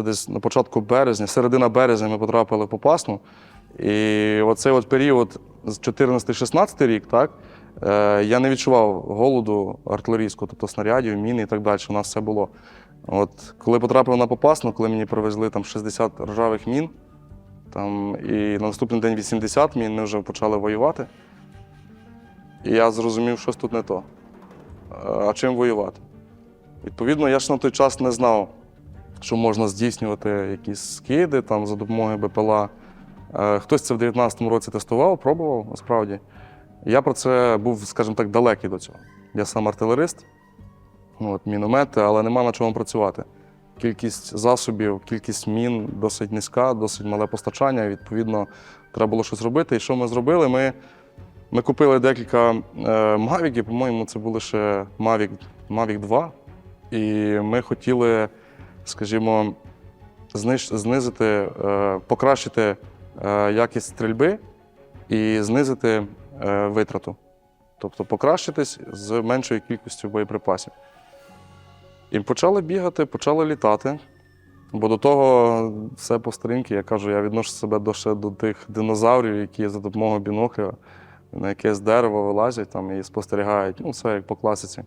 Це десь на початку березня, середина березня ми потрапили в Попасну. І оцей от період з 14-16 рік, так, е, я не відчував голоду артилерійського, тобто снарядів, міни і так далі. У нас все було. От, коли потрапив на Попасну, коли мені привезли там 60 ржавих мін, там, і на наступний день 80 мін, ми вже почали воювати. І я зрозумів, що тут не то. А чим воювати? Відповідно, я ж на той час не знав, що можна здійснювати якісь скиди там, за допомогою БПЛА. Е, Хтось це в 19-му році тестував, пробував насправді. Я про це був, скажімо так, далекий до цього. Я сам артилерист, от, міномети, але нема на чому працювати. Кількість засобів, кількість мін досить низька, досить мале постачання. Відповідно, треба було щось робити. І що ми зробили? Ми, ми купили декілька е, мавіків, по-моєму, це були ще Mavic, Mavic 2. І ми хотіли, скажімо, знизити, е, покращити е, якість стрільби і знизити е, витрату. Тобто покращитись з меншою кількістю боєприпасів. І почали бігати, почали літати. Бо до того все по старинки, я кажу, я відношу себе до, ще до тих динозаврів, які за допомогою бінокля на якесь дерево вилазять там і спостерігають. Ну, все як по класиці.